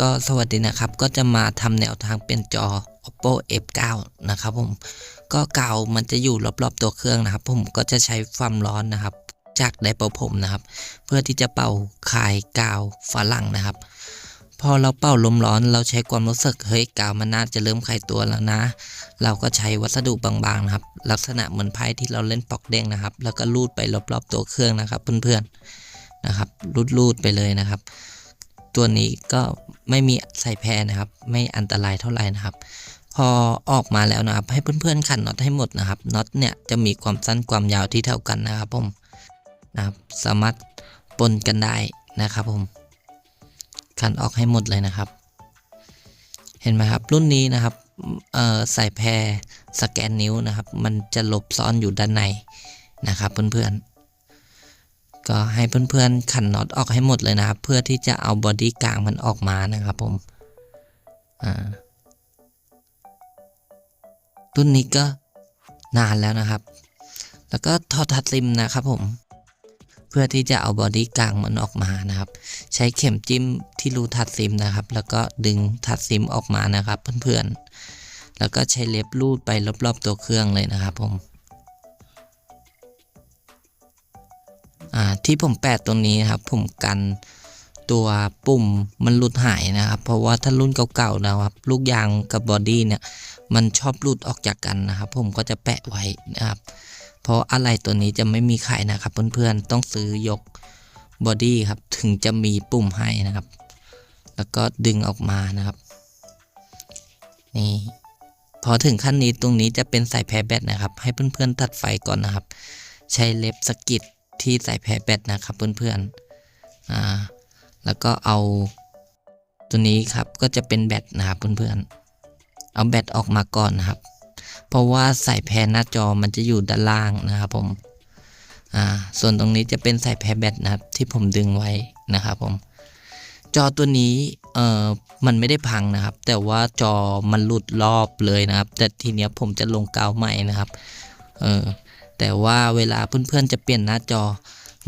ก็สวัสดีนะครับ ก็จะมาทำแนวทางเป็นจอ oppo f9 นะครับผมก็กาวมันจะอยู่รอบๆตัวเครื่องนะครับ ผมก็จะใช้ความร้อนนะครับ จากไดเป่าผมนะครับ เพื่อที่จะเป่าคายกาวฝรั่งนะครับ พอเราเป่าลมร้อนเราใช้ความรู้สึกเฮ้ยกาวมันน่าจะเริ่มคลายตัวแล้วนะ เราก็ใช้วัสดุบางๆนะครับ ลักษณะเหมือนไพ่ที่เราเล่นปอกเด้งนะครับ แล้วก็ลูดไปรอบๆตัวเครื่องนะครับ เพื่อนๆนะครับลูดๆไปเลยนะครับ ตัวนี้ก็ไม่มีใส่แพรนะครับ ไม่อันตรายเท่าไหร่นะครับ พอออกมาแล้วนะครับ ให้เพื่อนๆขันน็อตให้หมดนะครับน็อตเนี่ยจะมีความสั้นความยาวที่เท่ากันนะครับผมนะครับ สามารถปนกันได้นะครับผมขันออกให้หมดเลยนะครับ เห็นไหมครับรุ่นนี้นะครับเอ่อใส่แพรสแกนนิ้วนะครับ มันจะหลบซ่อนอยู่ด้านในนะครับเพื่อนๆ ก็ให้เพื่อนๆขันน็อตออกให้หมดเลยนะครับ เพื่อที่จะเอาบอดี้กลางมันออกมานะครับผมอ่ารุ่นนี้ก็นานแล้วนะครับ แล้วก็ทอทัดซิมนะครับผม เพื่อที่จะเอาบอดี้กลางมันออกมานะครับ ใช้เข็มจิ้มที่รูทัดซิมนะครับ แล้วก็ดึงทัดซิมออกมานะครับ เพื่อนๆ แล้วก็ใช้เล็บลูดไปรอบๆตัวเครื่องเลยนะครับผม ที่ผมแปะตรงนี้นะครับ ผมกันตัวปุ่มมันหลุดหายนะครับ เพราะว่าถ้ารุ่นเก่าๆนะครับ ลูกยางกับบอดี้เนี่ย มันชอบหลุดออกจากกันนะครับ ผมก็จะแปะไว้นะครับ เพราะอะไรตัวนี้จะไม่มีขายนะครับ เพื่อนๆต้องซื้อยกบอดี้ครับ ถึงจะมีปุ่มให้นะครับ แล้วก็ดึงออกมานะครับ นี่พอถึงขั้นนี้ตรงนี้จะเป็นสายแพรแบตนะครับ ให้เพื่อนๆตัดไฟก่อนนะครับ ใช้เล็บสกิด ที่ใส่แพรแบตนะครับเพื่อนๆอ่าแล้วก็เอาตัวนี้ครับก็จะเป็นแบตนะครับเพื่อนๆเอาแบตออกมาก่อนนะครับ เพราะว่าใสายแพรหน้าจอมันจะอยู่ด้านล่างนะครับผมอ่าส่วนตรงนี้จะเป็นใสายแพรแบตนะครับที่ผมดึงไว้นะครับผมจอตัวนี้เอ่อมันไม่ได้พังนะครับ แต่ว่าจอมันหลุดรอบเลยนะครับ แต่ทีเนี้ยผมจะลงกาวใหม่นะครับ เออ แต่ว่าเวลาเพื่อนๆจะเปลี่ยนหน้าจอ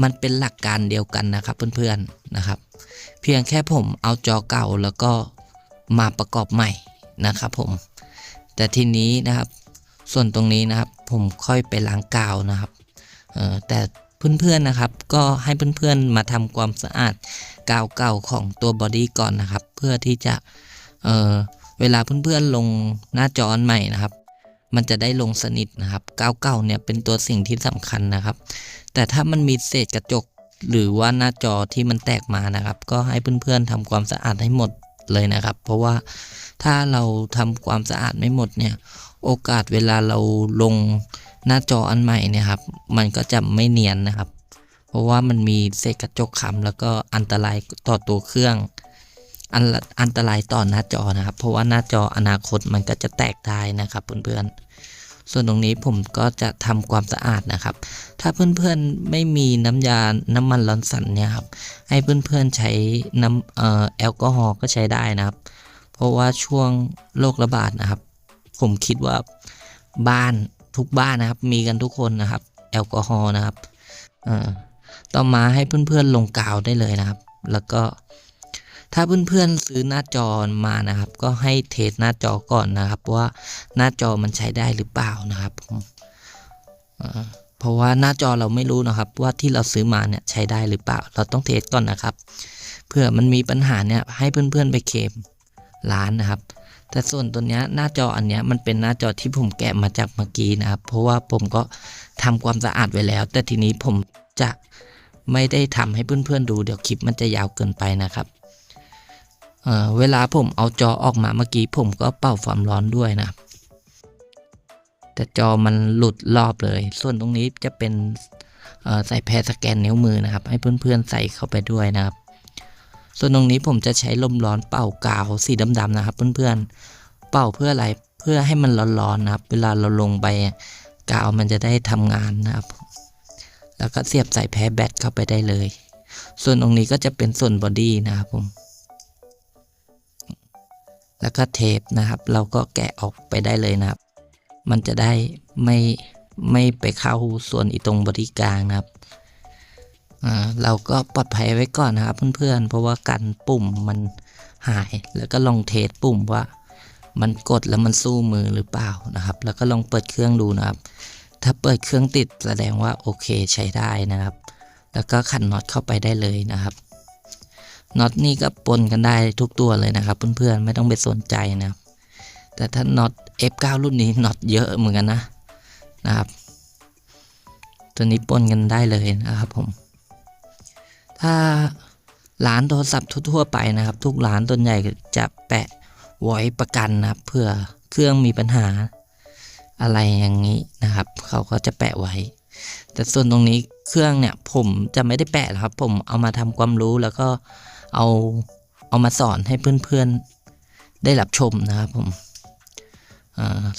มันเป็นหลักการเดียวกันนะครับเพื่อนๆนะครับ เพียงแค่ผมเอาจอเก่าแล้วก็มาประกอบใหม่นะครับผม แต่ทีนี้นะครับ ส่วนตรงนี้นะครับ ผมค่อยไปล้างกาวนะครับเออแต่เพื่อนๆนะครับก็ให้เพื่อนๆมาทำความสะอาดกาวเก่าของตัวบอดี้ก่อนนะครับ เพื่อที่จะเออเวลาเพื่อนๆลงหน้าจอใหม่นะครับ มันจะได้ลงสนิทนะครับกาวเก่าเนี่ยเป็นตัวสิ่งที่สำคัญนะครับ แต่ถ้ามันมีเศษกระจกหรือว่าหน้าจอที่มันแตกมานะครับ ก็ให้เพื่อนๆทำความสะอาดให้หมดเลยนะครับ เพราะว่าถ้าเราทำความสะอาดไม่หมดเนี่ย โอกาสเวลาเราลงหน้าจออันใหม่เนี่ยครับ มันก็จะไม่เนียนนะครับ เพราะว่ามันมีเศษกระจกค้ำแล้วก็อันตรายต่อตัวเครื่อง อันอันตรายต่อหน้าจอนะครับ เพราะว่าหน้าจออนาคตมันก็จะแตกได้นะครับเพื่อนๆ ส่วนตรงนี้ผมก็จะทำความสะอาดนะครับ ถ้าเพื่อนๆไม่มีน้ำยาน้ำมันร้อนสันเนี่ยครับ ให้เพื่อนๆใช้น้ำเอ่อแอลกอฮอล์ก็ใช้ได้นะครับ เพราะว่าช่วงโรคระบาดนะครับ ผมคิดว่าบ้านทุกบ้านนะครับ มีกันทุกคนนะครับ แอลกอฮอล์นะครับ เอ่อต่อมาให้เพื่อนๆลงกาวได้เลยนะครับ แล้วก็ ถ้าเพื่อนๆซื้อหน้าจอมานะครับ ก็ให้เทสหน้าจอก่อนนะครับว่าหน้าจอมันใช้ได้หรือเปล่านะครับผมเพราะว่าหน้าจอเราไม่รู้นะครับ ว่าที่เราซื้อมาเนี่ยใช้ได้หรือเปล่า เราต้องเทสก่อนนะครับเพื่อมันมีปัญหาเนี่ยให้เพื่อนๆไปเคมร้านนะครับ แต่ส่วนตัวเนี้ยหน้าจออันเนี้ยมันเป็นหน้าจอที่ผมแกะมาจากเมื่อกี้นะครับ เพราะว่าผมก็ทำความสะอาดไว้แล้ว แต่ทีนี้ผมจะไม่ได้ทำให้เพื่อนๆดูเดี๋ยวคลิปมันจะยาวเกินไปนะครับ เเวลาผมเอาจอออกมาเมื่อกี้ผมก็เป่าความร้อนด้วยนะ แต่จอมันหลุดรอบเลย ส่วนตรงนี้จะเป็นใส่แพรสแกนนิ้วมือนะครับ ให้เพื่อนๆใส่เข้าไปด้วยนะครับ ส่วนตรงนี้ผมจะใช้ลมร้อนเป่ากาวสีดำๆนะครับ เพื่อนๆ เป่าเพื่ออะไร เพื่อให้มันร้อนๆนะครับ เวลาเราลงไปกาวมันจะได้ทำงานนะครับ แล้วก็เสียบใส่แพรแบตเข้าไปได้เลย ส่วนตรงนี้ก็จะเป็นส่วนบอดี้นะครับผม แล้วก็เทปนะครับ เราก็แกะออกไปได้เลยนะครับ มันจะได้ไม่ไม่ไปเข้าส่วนอีตรงบอดี้กลางนะครับอ่าเราก็ปลอดภัยไว้ก่อนนะครับเพื่อนๆ เพราะว่ากันปุ่มมันหาย แล้วก็ลองเทสปุ่มว่า มันกดแล้วมันสู้มือหรือเปล่านะครับ แล้วก็ลองเปิดเครื่องดูนะครับ ถ้าเปิดเครื่องติดแสดงว่าโอเคใช้ได้นะครับ แล้วก็ขันน็อตเข้าไปได้เลยนะครับ น็อตนี่ก็ปนกันได้ทุกตัวเลยนะครับ เพื่อนๆไม่ต้องไปสนใจนะครับ แต่ถ้าน็อต F9 รุ่นนี้น็อตเยอะเหมือนกันนะนะครับ ตัวนี้ปนกันได้เลยนะครับผม ถ้าร้านโทรศัพท์ทั่วๆไปนะครับ ทุกร้านตัวนใหญ่จะแปะไว้ประกันนะครับเพื่อเครื่องมีปัญหาอะไรอย่างนี้นะครับ เขาก็จะแปะไว้ แต่ส่วนตรงนี้เครื่องเนี่ยผมจะไม่ได้แปะครับ ผมเอามาทำความรู้แล้วก็ เอาเอามาสอนให้เพื่อนๆได้รับชมนะครับผม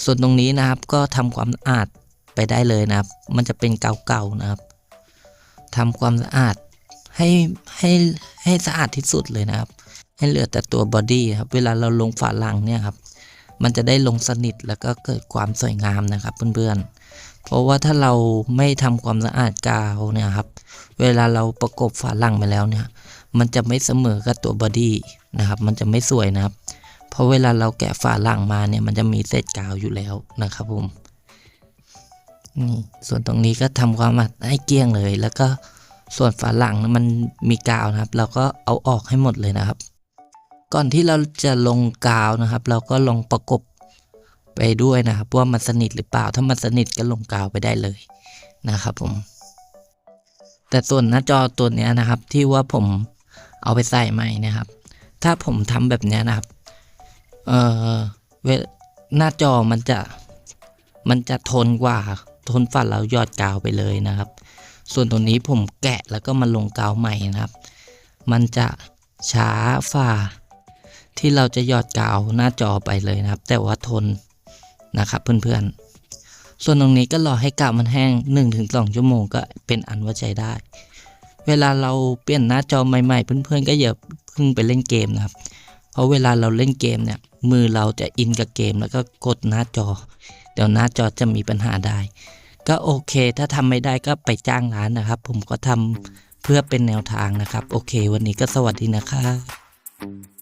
ส่วนตรงนี้นะครับก็ทำความสะอาดไปได้เลยนะครับ มันจะเป็นเก่าๆนะครับทำความสะอาดให้ให้ให้สะอาดที่สุดเลยนะครับ ให้เหลือแต่ตัวบอดี้ครับ เวลาเราลงฝาหลังเนี่ยครับ มันจะได้ลงสนิทแล้วก็เกิดความสวยงามนะครับเพื่อนๆ เพราะว่าถ้าเราไม่ทำความสะอาดกาวเนี่ยครับ เวลาเราประกบฝาหลังไปแล้วเนี่ย มันจะไม่เสมอกับตัวบอดี้นะครับ มันจะไม่สวยนะครับ เพราะเวลาเราแกะฝาหลังมาเนี่ยมันจะมีเศษกาวอยู่แล้วนะครับผมนี่ส่วนตรงนี้ก็ทำความสะอาดให้เกลี้ยงเลย แล้วก็ส่วนฝาหลังมันมีกาวนะครับ เราก็เอาออกให้หมดเลยนะครับ ก่อนที่เราจะลงกาวนะครับ เราก็ลองประกบไปด้วยนะครับว่ามันสนิทหรือเปล่า ถ้ามันสนิทก็ลงกาวไปได้เลยนะครับผม แต่ส่วนหน้าจอตัวนี้นะครับที่ว่าผม เอาไปใส่ใหม่นะครับ ถ้าผมทำแบบนี้นะครับ เอ่อเวหน้าจอมันจะมันจะทนกว่าทนฝันเรายอดกาวไปเลยนะครับ ส่วนตรงนี้ผมแกะแล้วก็มาลงกาวใหม่นะครับ มันจะช้าฝ่า ที่เราจะหยอดกาวหน้าจอไปเลยนะครับ แต่ว่าทนนะครับเพื่อนๆ ส่วนตรงนี้ก็รอให้กาวมันแห้ง 1-2 ชั่วโมงก็เป็นอันว่าใช้ได้ เวลาเราเปลี่ยนหน้าจอใหม่ ๆ เพื่อนๆก็อย่าเพิ่งไปเล่นเกมนะครับ เพราะเวลาเราเล่นเกมเนี่ย มือเราจะอินกับเกมแล้วก็กดหน้าจอ เดี๋ยวหน้าจอจะมีปัญหาได้ ก็โอเค ถ้าทำไม่ได้ก็ไปจ้างร้านนะครับ ผมก็ทำเพื่อเป็นแนวทางนะครับ โอเค วันนี้ก็สวัสดีนะครับ